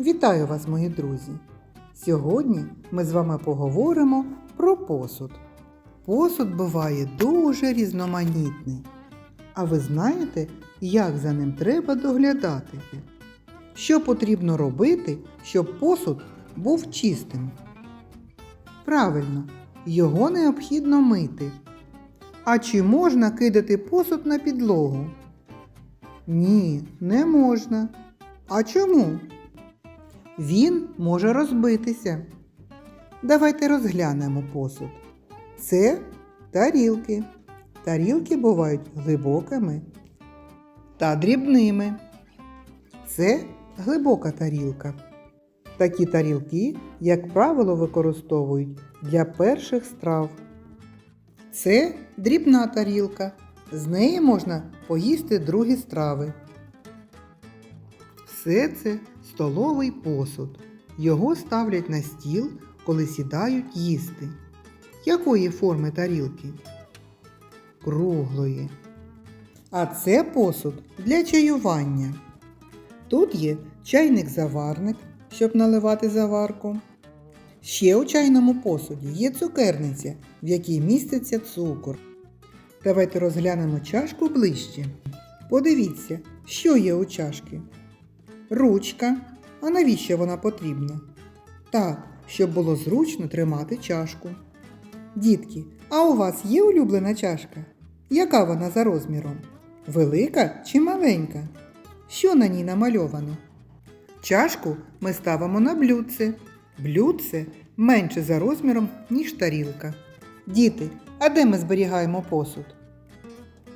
Вітаю вас, мої друзі! Сьогодні ми з вами поговоримо про посуд. Посуд буває дуже різноманітний. А ви знаєте, як за ним треба доглядати? Що потрібно робити, щоб посуд був чистим? Правильно, його необхідно мити. А чи можна кидати посуд на підлогу? Ні, не можна. А чому? Він може розбитися. Давайте розглянемо посуд. Це тарілки. Тарілки бувають глибокими та дрібними. Це глибока тарілка. Такі тарілки, як правило, використовують для перших страв. Це дрібна тарілка. З неї можна поїсти другі страви. Все це столовий посуд. Його ставлять на стіл, коли сідають їсти. Якої форми тарілки? Круглої. А це посуд для чаювання. Тут є чайник-заварник, щоб наливати заварку. Ще у чайному посуді є цукерниця, в якій міститься цукор. Давайте розглянемо чашку ближче. Подивіться, що є у чашки. Ручка. А навіщо вона потрібна? Так, щоб було зручно тримати чашку. Дітки, а у вас є улюблена чашка? Яка вона за розміром? Велика чи маленька? Що на ній намальовано? Чашку ми ставимо на блюдце. Блюдце менше за розміром, ніж тарілка. Діти, а де ми зберігаємо посуд?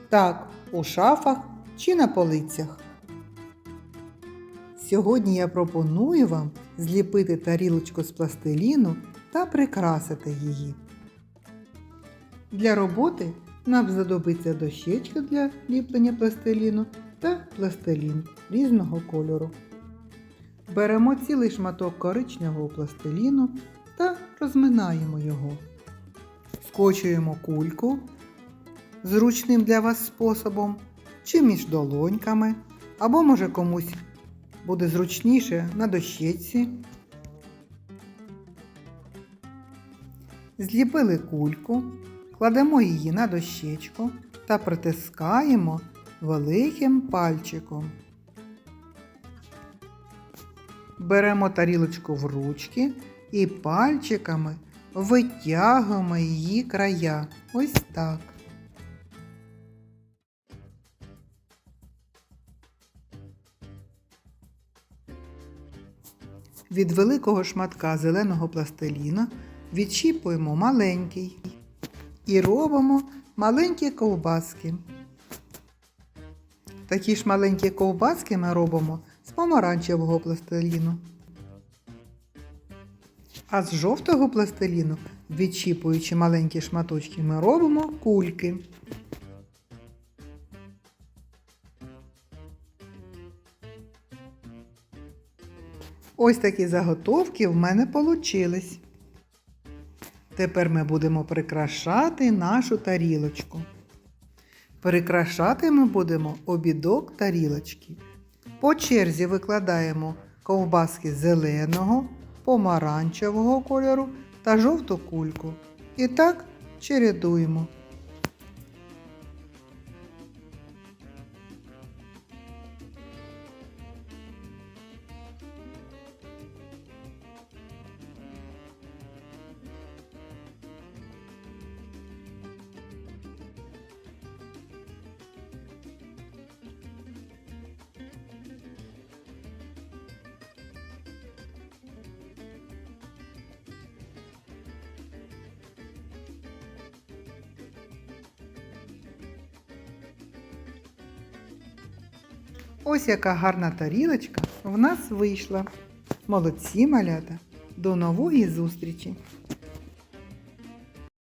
Так, у шафах чи на полицях. Сьогодні я пропоную вам зліпити тарілочку з пластиліну та прикрасити її. Для роботи нам знадобиться дощечка для ліплення пластиліну та пластилін різного кольору. Беремо цілий шматок коричневого пластиліну та розминаємо його. Скочуємо кульку зручним для вас способом, чи між долоньками, або може комусь буде зручніше на дощечці. Зліпили кульку, кладемо її на дощечку та притискаємо великим пальчиком. Беремо тарілочку в ручки і пальчиками витягуємо її края. Ось так. Від великого шматка зеленого пластиліна відчіпуємо маленький і робимо маленькі ковбаски. Такі ж маленькі ковбаски ми робимо з помаранчевого пластиліну. А з жовтого пластиліну, відчіпуючи маленькі шматочки, ми робимо кульки. Ось такі заготовки в мене получились. Тепер ми будемо прикрашати нашу тарілочку. Прикрашати ми будемо обідок тарілочки. По черзі викладаємо ковбаски зеленого, помаранчевого кольору та жовту кульку. І так чередуємо. Ось яка гарна тарілочка в нас вийшла. Молодці малята! До нової зустрічі!